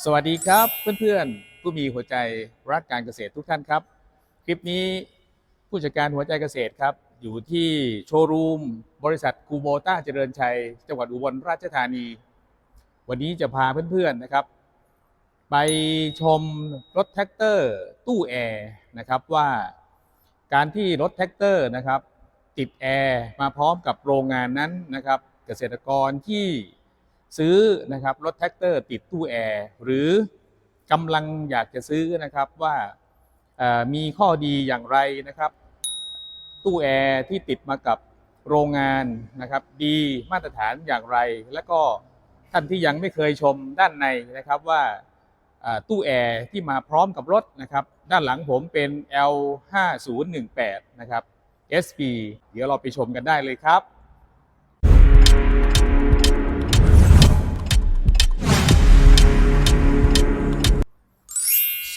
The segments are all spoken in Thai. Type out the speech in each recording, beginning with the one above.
สวัสดีครับเพื่อนๆ ผู้มีหัวใจรักการเกษตรทุกท่านครับ คลิปนี้ผู้จัดการหัวใจเกษตรครับ อยู่ที่โชว์รูม บริษัทคูโบต้าเจริญชัย จังหวัดอุบลราชธานี วันนี้จะพาเพื่อนๆนะครับ ไปชมรถแท็กเตอร์ตู้แอร์นะครับว่าการที่รถแท็กเตอร์นะครับ ติดแอร์มาพร้อมกับโรงงานนั้นนะครับ เกษตรกรที่ ซื้อนะครับรถแท็กเตอร์ติดตู้แอร์หรือกำลังอยากจะซื้อนะครับว่ามีข้อดีอย่างไรนะครับ ตู้แอร์ที่ติดมากับโรงงานนะครับดีมาตรฐานอย่างไร แล้วก็ท่านที่ยังไม่เคยชมด้านในนะครับว่าตู้แอร์ที่มาพร้อมกับรถนะครับด้านหลังผมเป็น L5018 นะครับ SP เดี๋ยวเราไปชมกันได้เลยครับ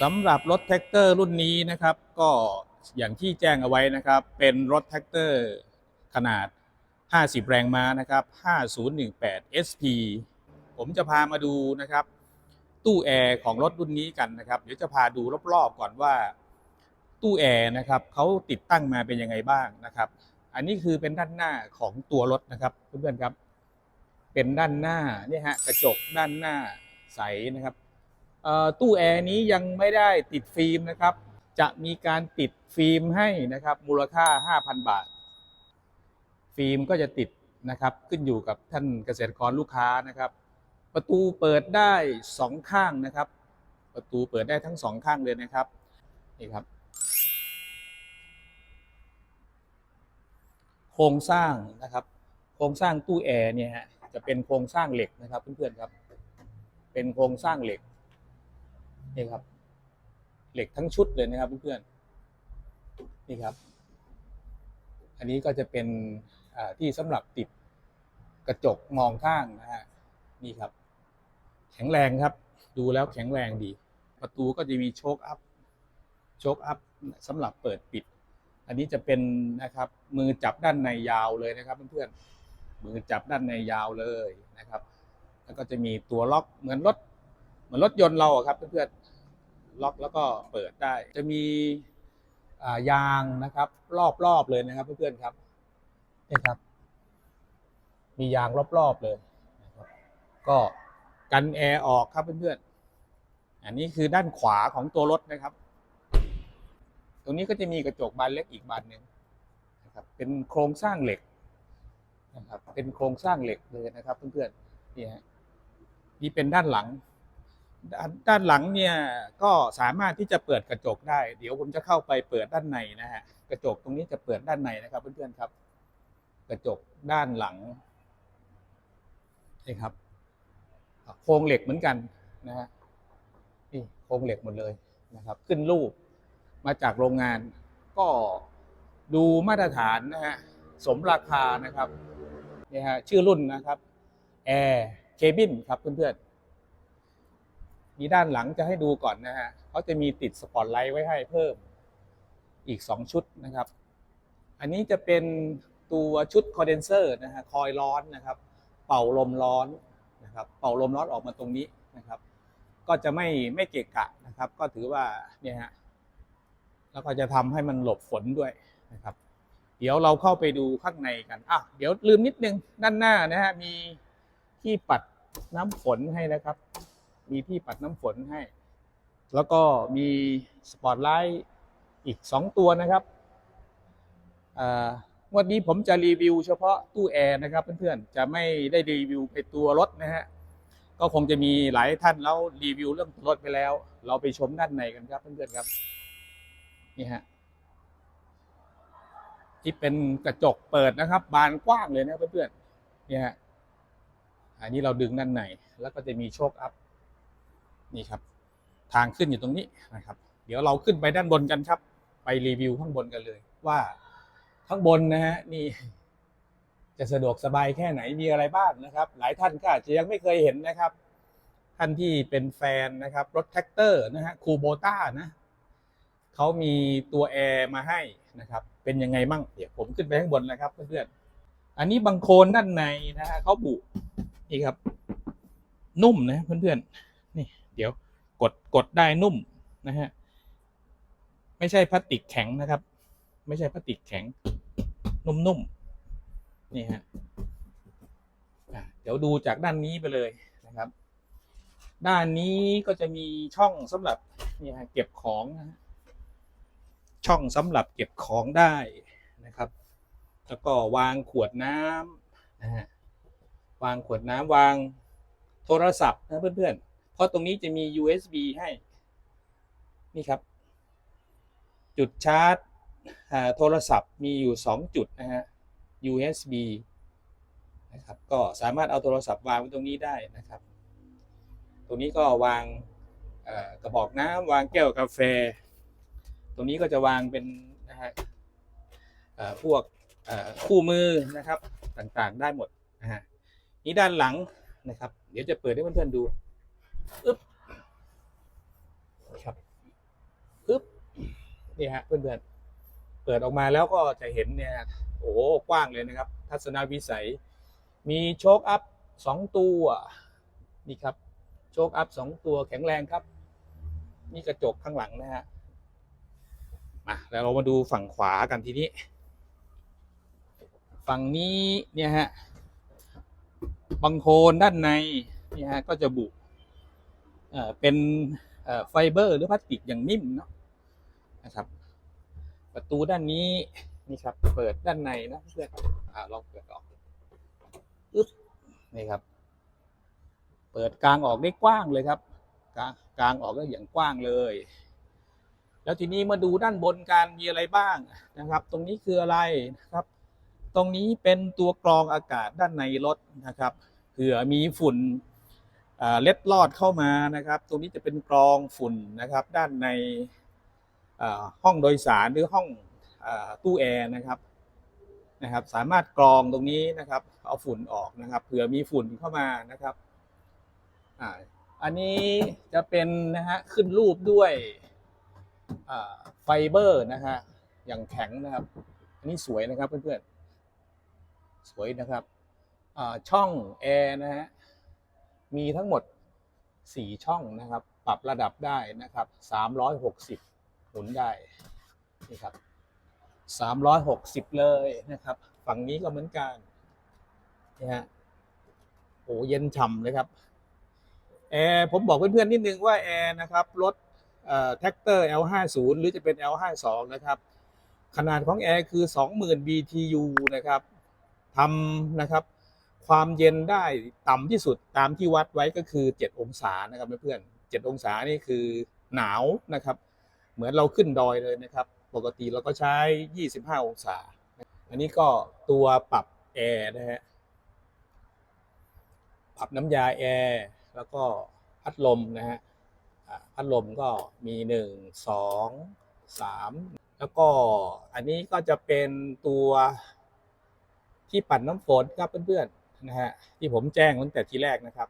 สำหรับรถแท็กเตอร์รุ่นนี้นะครับ ก็อย่างที่แจ้งเอาไว้นะครับ เป็นรถแท็กเตอร์ขนาด 50 แรงม้านะครับ 5018 SP ผมจะพามาดูนะครับ ตู้แอร์ของรถรุ่นนี้กันนะครับ เดี๋ยวจะพาดูรอบๆก่อนว่า ตู้แอร์นะครับเขาติดตั้งมาเป็นยังไงบ้างนะครับ อันนี้คือเป็นด้านหน้าของตัวรถนะครับเพื่อนๆครับ เป็นด้านหน้าเนี่ยฮะกระจกด้านหน้าใสนะครับ ตู้แอร์นี้ยังไม่ได้ติดฟิล์มนะครับ จะมีการติดฟิล์มให้นะครับมูลค่า 5,000 บาท ฟิล์มก็จะติดนะครับขึ้นอยู่กับท่านเกษตรกรลูกค้านะครับ ประตูเปิดได้สองข้างนะครับ ประตูเปิดได้ทั้งสองข้างเลยนะครับนี่ครับโครงสร้างนะครับ โครงสร้างตู้แอร์เนี่ยฮะจะเป็นโครงสร้างเหล็กนะครับเพื่อนๆครับ เป็นโครงสร้างเหล็ก นี่ครับ เหล็กทั้งชุดเลยนะครับเพื่อนๆนี่ครับ อันนี้ก็จะเป็นที่สำหรับติดกระจกมองข้างนะฮะนี่ครับ แข็งแรงครับ ดูแล้วแข็งแรงดี ประตูก็จะมีโชคอัพโชคอัพสำหรับเปิดปิด อันนี้จะเป็นนะครับ มือจับด้านในยาวเลยนะครับเพื่อนๆมือจับด้านในยาวเลยนะครับ แล้วก็จะมีตัวล็อกเหมือนรถเหมือนรถยนต์เราครับเพื่อนๆ ล็อกแล้วก็เปิดได้ จะมียางนะครับ รอบๆเลยนะครับเพื่อนๆครับนี่ครับ มียางรอบๆเลยนะครับก็กันแอร์ออกครับเพื่อนๆอันนี้คือด้านขวาของตัวรถนะครับ ตรงนี้ก็จะมีกระจกบานเล็กอีกบานหนึ่งนะครับเป็นโครงสร้างเหล็กนะครับเป็นโครงสร้างเหล็กเลยนะครับเพื่อนๆนี่ฮะนี่เป็นด้านหลัง ด้านหลังเนี่ยก็สามารถที่จะเปิดกระจกได้ เดี๋ยวผมจะเข้าไปเปิดด้านในนะฮะกระจกตรงนี้จะเปิดด้านในนะครับ เพื่อนๆครับ กระจกด้านหลังนี่ครับโครงเหล็กเหมือนกันนะฮะนี่โครงเหล็กหมดเลยนะครับ ขึ้นรูปมาจากโรงงาน ก็ดูมาตรฐานนะฮะสมราคานะครับนี่ฮะชื่อรุ่นนะครับ Air Cabin ครับเพื่อนๆ มีด้านหลังจะให้ดูก่อนนะฮะเขาจะมีติดสปอตไลท์ไว้ให้เพิ่มอีก 2 ชุดนะครับ อันนี้จะเป็นตัวชุดคอนเดนเซอร์นะฮะคอยร้อนนะครับ เป่าลมร้อนนะครับ เป่าลมร้อนออกมาตรงนี้นะครับ ก็จะไม่ไม่เกะกะนะครับ ก็ถือว่าเนี่ยฮะแล้วก็จะทำให้มันหลบฝนด้วยนะครับ เดี๋ยวเราเข้าไปดูข้างในกันอะเดี๋ยวลืมนิดนึงด้านหน้านะฮะมีที่ปัดน้ำฝนให้นะครับ มีที่ปัดน้ำฝนให้ แล้วก็มีสปอตไลท์อีก 2 ตัวนะครับวันนี้ผมจะรีวิวเฉพาะตู้แอร์นะครับเพื่อนๆ จะไม่ได้รีวิวไปตัวรถนะฮะ ก็คงจะมีหลายท่านแล้วรีวิวเรื่องรถไปแล้ว เราไปชมด้านในกันครับเพื่อนๆครับ นี่ฮะที่เป็นกระจกเปิดนะครับ บานกว้างเลยนะเพื่อนๆ นี่ฮะ อันนี้เราดึงด้านในแล้วก็จะมีโชคอัพ นี่ครับ ทางขึ้นอยู่ตรงนี้นะครับ เดี๋ยวเราขึ้นไปด้านบนกันครับ ไปรีวิวข้างบนกันเลย ว่าข้างบนนะฮะนี่ จะสะดวกสบายแค่ไหนมีอะไรบ้างนะครับ หลายท่านก็อาจจะยังไม่เคยเห็นนะครับ ท่านที่เป็นแฟนนะครับรถแท็กเตอร์นะฮะคูโบต้านะเขามีตัวแอร์มาให้นะครับ เป็นยังไงมั่งเดี๋ยวผมขึ้นไปข้างบนนะครับเพื่อนๆอันนี้บางโคลนด้านในนะฮะเขาบุนี่ครับ นุ่มนะเพื่อนๆนี่ เดี๋ยวกดกดได้นุ่มนะฮะไม่ใช่พลาสติกแข็งนะครับ ไม่ใช่พลาสติกแข็ง นุ่มๆนี่ฮะเดี๋ยวดูจากด้านนี้ไปเลยนะครับ ด้านนี้ก็จะมีช่องสำหรับนี่ฮะเก็บของนะฮะช่องสำหรับเก็บของได้นะครับ แล้วก็วางขวดน้ำนะฮะวางขวดน้ำวางโทรศัพท์นะเพื่อนๆ เพราะตรงนี้จะมี USB ให้ นี่ครับ จุดชาร์จโทรศัพท์มีอยู่ 2 จุดนะฮะ USB นะครับก็สามารถเอาโทรศัพท์วางไว้ตรงนี้ได้นะครับ ตรงนี้ก็วางกระบอกน้ำวางแก้วกาแฟ ตรงนี้ก็จะวางเป็นนะฮะพวกคู่มือนะครับต่างๆได้หมดนะฮะนี่ด้านหลังนะครับ เดี๋ยวจะเปิดให้เพื่อนๆดู อึ๊บครับอึ๊บนี่ฮะเพื่อนๆเปิดออกมาแล้วก็จะเห็นเนี่ยโอ้โหกว้างเลยนะครับ ทัศนวิสัย มีโชคอัพสองตัวนี่ครับ โชคอัพสองตัวแข็งแรงครับ นี่กระจกข้างหลังนะฮะมาแล้วเรามาดูฝั่งขวากันทีนี้ ฝั่งนี้เนี่ยฮะบังโคลนด้านในเนี่ยฮะก็จะบุ เป็นไฟเบอร์หรือพลาสติกอย่างนิ่มเนาะนะครับ ประตูด้านนี้นี่ครับ เปิดด้านในนะเพื่อนอ่าลองเปิดออกอึ๊บนี่ครับ เปิดกลางออกได้กว้างเลยครับ กลางกลางออกได้อย่างกว้างเลย แล้วทีนี้มาดูด้านบนกันมีอะไรบ้างนะครับ ตรงนี้คืออะไรนะครับ ตรงนี้เป็นตัวกรองอากาศด้านในรถนะครับเผื่อมีฝุ่น เล็ดลอดเข้ามานะครับ ตรงนี้จะเป็นกรองฝุ่นนะครับ ด้านในห้องโดยสารหรือห้องอตู้แอร์นะครับนะครับ สามารถกรองตรงนี้นะครับ เอาฝุ่นออกนะครับเผื่อมีฝุ่นเข้ามานะครับอันนี้จะเป็นนะฮะขึ้นรูปด้วยไฟเบอร์นะฮะอย่างแข็งนะครับ อันนี้สวยนะครับเพื่อนๆสวยนะครับช่องแอร์นะฮะ มีทั้งหมด 4 ช่องนะครับ ปรับระดับได้นะครับ 360 หมุนได้นี่ครับ 360 เลยนะครับ ฝั่งนี้ก็เหมือนกันนี่ฮะโอ้เย็นฉ่ำเลยครับแอร์ผมบอกเพื่อนๆนิดนึงว่าแอร์นะครับรถแท็กเตอร์ L50 หรือจะเป็น L52 นะครับขนาดของแอร์คือ 20,000 BTU นะครับทำนะครับ ความเย็นได้ต่ำที่สุดตามที่วัดไว้ก็คือ 7 องศานะครับเพื่อนๆ7องศานี่คือหนาวนะครับ เหมือนเราขึ้นดอยเลยนะครับ ปกติเราก็ใช้ 25 องศา อันนี้ก็ตัวปรับแอร์นะฮะปรับน้ำยาแอร์แล้วก็พัดลมนะฮะพัดลมก็มีหนึ่งสองสามแล้วก็อันนี้ก็จะเป็นตัวที่ปั่นน้ำฝนครับเพื่อนๆ นะฮะที่ผมแจ้งตั้งแต่ทีแรกนะครับ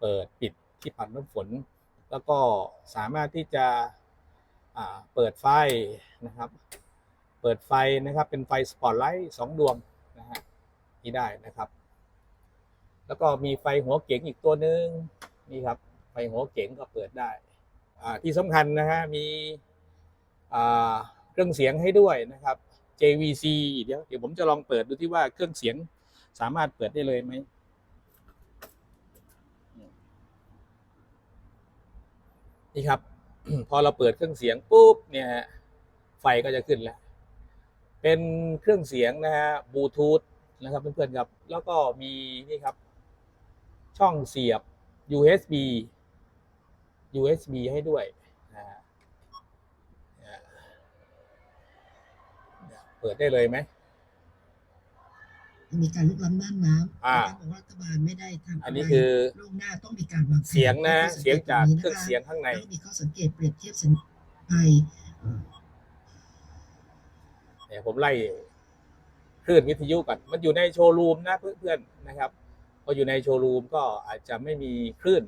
เปิดปิดที่ปั่นน้ำฝน แล้วก็สามารถที่จะเปิดไฟนะครับ เปิดไฟนะครับเป็นไฟสปอตไลท์สองดวงนะฮะนี่ได้นะครับ แล้วก็มีไฟหัวเก๋งอีกตัวหนึ่งนี่ครับไฟหัวเก๋งก็เปิดได้อ่าที่สำคัญนะฮะมีเครื่องเสียงให้ด้วยนะครับ JVC เดี๋ยวเดี๋ยวผมจะลองเปิดดูที่ว่าเครื่องเสียง สามารถเปิดได้เลยไหมนี่ครับ พอเราเปิดเครื่องเสียงปุ๊บเนี่ยไฟก็จะขึ้นแล้ว เป็นเครื่องเสียงนะฮะบลูทูธนะครับเพื่อนๆครับ แล้วก็มีนี่ครับ ช่องเสียบ USB USB ให้ด้วยนะเปิดได้เลยไหม มีการลุกล้ำน่านน้ำอ่า บอกว่ารัฐบาลไม่ได้ทำอันนี้คือล่วงหน้าต้องมีการวางแผนเสียงนะข้อสัเสียงจากตเครื่องเสียงข้างในแล้วก็มีข้อสังเกตเปรียบเทียบสัญภัยเดี๋ยวผมไล่คลื่นวิทยุก่อน มันอยู่ในโชว์รูมนะเพื่อนๆนะครับ พออยู่ในโชว์รูมก็อาจจะไม่มีคลื่น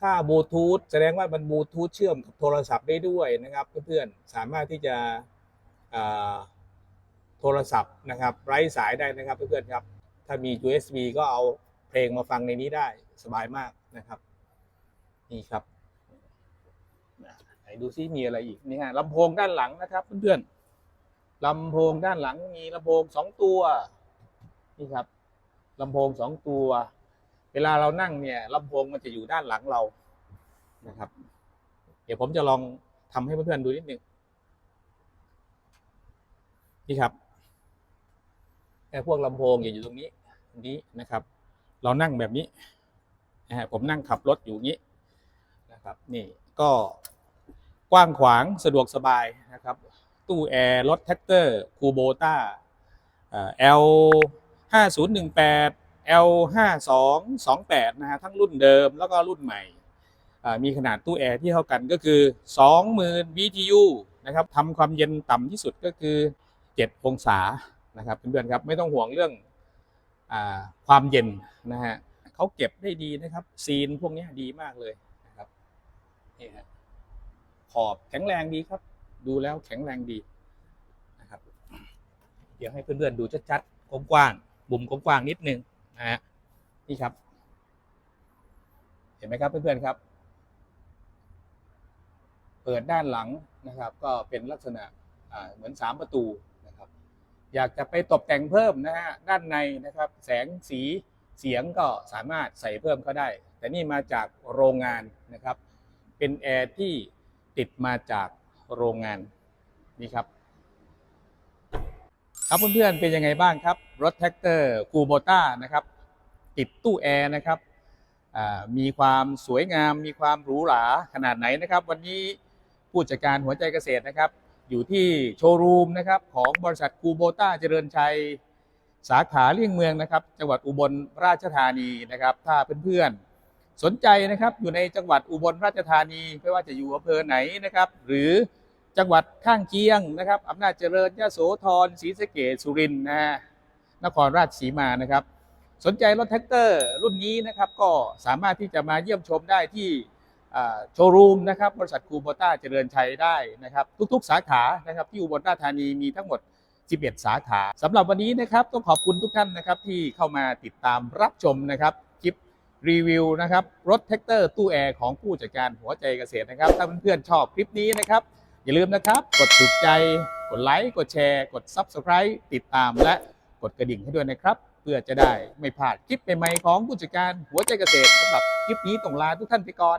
ถ้าบลูทูธแสดงว่ามันบลูทูธเชื่อมกับโทรศัพท์ได้ด้วยนะครับ เพื่อนๆ สามารถที่จะอ่า โทรศัพท์นะครับไร้สายได้นะครับเพื่อนๆครับ ถ้ามี USB ก็เอาเพลงมาฟังในนี้ได้สบายมากนะครับ นี่ครับไหนดูซิมีอะไรอีกนี่ฮะลำโพงด้านหลังนะครับเพื่อนๆลำโพงด้านหลังมีลำโพงสองตัว นี่ครับลำโพงสองตัว เวลาเรานั่งเนี่ยลำโพงมันจะอยู่ด้านหลังเรานะครับ เดี๋ยวผมจะลองทำให้เพื่อนๆดูนิดนึงนี่ครับ แค่พวกลำโพงอย่าอยู่ตรงนี้ตรงนี้นะครับ เรานั่งแบบนี้นะฮะผมนั่งขับรถอยู่งนี้นะครับนี่ก็กว้างขวางสะดวกสบายนะครับ ตู้แอร์รถแท็กเตอร์คูโบต้า L 5018 L 5228นะฮะทั้งรุ่นเดิมแล้วก็รุ่นใหม่มีขนาดตู้แอร์ที่เท่ากันก็คือ 20,000 BTU นะครับทำความเย็นต่ำที่สุดก็คือ 7 องศา นะครับเพื่อนๆครับไม่ต้องห่วงเรื่องอความเย็นนะฮะเขาเก็บได้ดีนะครับ ซีนพวกนี้ดีมากเลยนะครับนี่ฮะขอบแข็งแรงดีครับ ดูแล้วแข็งแรงดีนะครับ เดี๋ยวให้เพื่อนๆดูชัดๆกว้างๆบุ่มกว้างๆนิดนึงนะฮะนี่ครับ เห็นไหมครับเพื่อนๆครับ เปิดด้านหลังนะครับ ก็เป็นลักษณะเหมือนสามประตู อยากจะไปตกแต่งเพิ่มนะฮะด้านในนะครับ แสงสีเสียงก็สามารถใส่เพิ่มก็ได้ แต่นี่มาจากโรงงานนะครับ เป็นแอร์ที่ติดมาจากโรงงานนี่ครับ ครับเพื่อนๆเป็นยังไงบ้างครับ รถแท็กเตอร์คูโบต้านะครับ ติดตู้แอร์นะครับมีความสวยงาม มีความหรูหราขนาดไหนนะครับ วันนี้ผู้จัดการหัวใจเกษตรนะครับ อยู่ที่โชว์รูมนะครับของบริษัทคูโบต้าเจริญชัย สาขาเลี่ยงเมืองนะครับ จังหวัดอุบลราชธานีนะครับ ถ้าเพื่อนๆสนใจนะครับอยู่ในจังหวัดอุบลราชธานีไม่ว่าจะอยู่อำเภอไหนนะครับ หรือจังหวัดข้างเคียงนะครับอำนาจเจริญยโสธรศรีสะเกษสุรินทร์นะฮะนครราชสีมานะครับ สนใจรถแท็กเตอร์รุ่นนี้นะครับก็สามารถที่จะมาเยี่ยมชมได้ที่ โชว์รูมนะครับบริษัทคูโบต้าเจริญชัยได้นะครับ ทุกๆ สาขานะครับที่อุบลราชธานีมีทั้งหมด 11 สาขาสำหรับวันนี้นะครับต้องขอบคุณทุกท่านนะครับที่เข้ามาติดตามรับชมนะครับคลิปรีวิวนะครับรถแท็กเตอร์ตู้แอร์ของผู้จัดการหัวใจเกษตรนะครับ ถ้าเพื่อนๆชอบคลิปนี้นะครับ อย่าลืมนะครับ กดถูกใจ กดไลค์ กดแชร์ กด Subscribe ติดตามและกดกระดิ่งให้ด้วยนะครับ เพื่อจะได้ไม่พลาดคลิปใหม่ๆของผู้จัดการหัวใจเกษตรสำหรับคลิปนี้ต้องลาทุกท่านไปก่อน